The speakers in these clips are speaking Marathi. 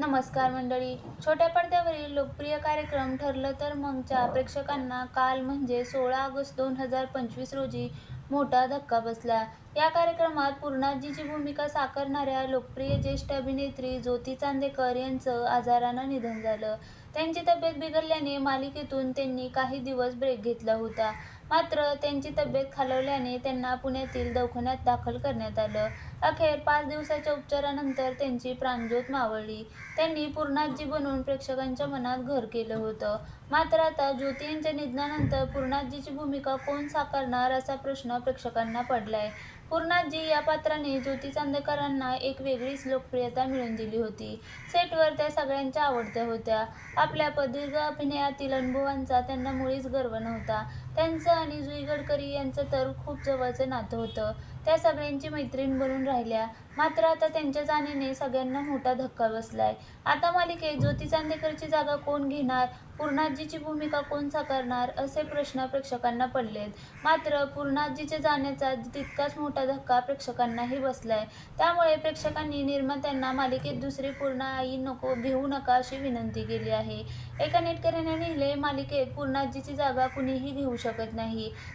नमस्कार मंडळी. छोट्या पडद्यावरील लोकप्रिय कार्यक्रम ठरलं तर मगच्या प्रेक्षकांना काल म्हणजे सोळा ऑगस्ट दोन हजार पंचवीस रोजी मोठा धक्का बसला. या कार्यक्रमात पूर्णाजीची भूमिका साकारणाऱ्या लोकप्रिय ज्येष्ठ अभिनेत्री ज्योती चांदेकर यांचं आजारानं निधन झालं. त्यांची तब्येत बिघडल्याने मालिकेतून त्यांनी काही दिवस ब्रेक घेतला होता. मात्र त्यांची तब्येत खालावल्याने त्यांना पुण्यातील दवाखान्यात दाखल करण्यात आलं. अखेर पाच दिवसाच्या उपचारानंतर त्यांची प्राणज्योत मावळली. त्यांनी पूर्णाजी बनून प्रेक्षकांच्या मनात घर केलं होतं. मात्र आता ज्योती यांच्या निधनानंतर पूर्णाजीची भूमिका कोण साकारणार असा प्रश्न प्रेक्षकांना पडलाय. पूर्णाजी या पात्राने ज्योती चांदेकरांना एक वेगळीच लोकप्रियता मिळवून दिली होती. सेटवर त्या सगळ्यांच्या आवडत्या होत्या. आपल्या प्रदीर्घ अभिनयातील अनुभवांचा त्यांना मुळीच गर्व नव्हता. त्यांचं आणि जुई गडकरी यांचं तर खूप जवळचं नातं होतं. त्या सगळ्यांची मैत्रीण बनून राहिल्या. मात्र आता त्यांच्या जाण्याने सगळ्यांना मोठा धक्का बसलाय. आता मालिकेत ज्योती चांदेकरची जागा कोण घेणार? पूर्णाजीची भूमिका कोण साकारणार? असे प्रश्न प्रेक्षकांना पडलेत. मात्र पूर्णाजीच्या जाण्याचा तितकाच मोठा धक्का प्रेक्षकांनाही बसलाय. त्यामुळे प्रेक्षकांनी निर्मात्यांना मालिकेत दुसरी पूर्ण आई नको घेऊ नका अशी विनंती केली आहे. एका नेटकऱ्याने लिहिले मालिकेत पूर्णाजीची जागा कुणीही घेऊ शकत नाही.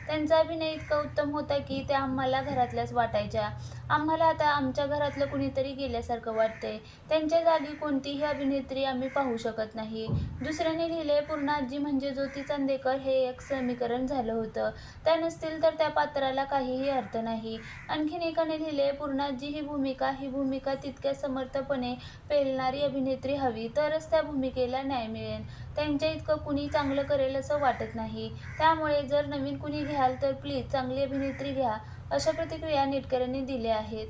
त्यांचा अभिनय इतका उत्तम होता की ते आम्हाला घरातल्याच वाटायच्या. आम्हाला आता आमच्या घरातलं कुणीतरी गेल्यासारखं वाटतंय. त्यांच्या जागी कोणतीही अभिनेत्री आम्ही पाहू शकत नाही. दुसऱ्याने लिहिले पूर्णाजी म्हणजे ज्योती चांदेकर हे एक समीकरण झालं होतं. त्या नसतील तर त्या पात्राला काहीही अर्थ नाही. आणखीन एकाने लिहिले पूर्णाजी ही भूमिका ही भूमिका तितक्या समर्थपणे पेलणारी अभिनेत्री हवी तरच त्या भूमिकेला न्याय मिळेल. त्यांच्या इतकं कुणी चांगलं करेल असं वाटत नाही. त्यामुळे जर नवीन कुणी घ्याल तर प्लीज चांगली अभिनेत्री घ्या अशा प्रतिक्रिया नेटकऱ्यांनी दिल्या आहेत.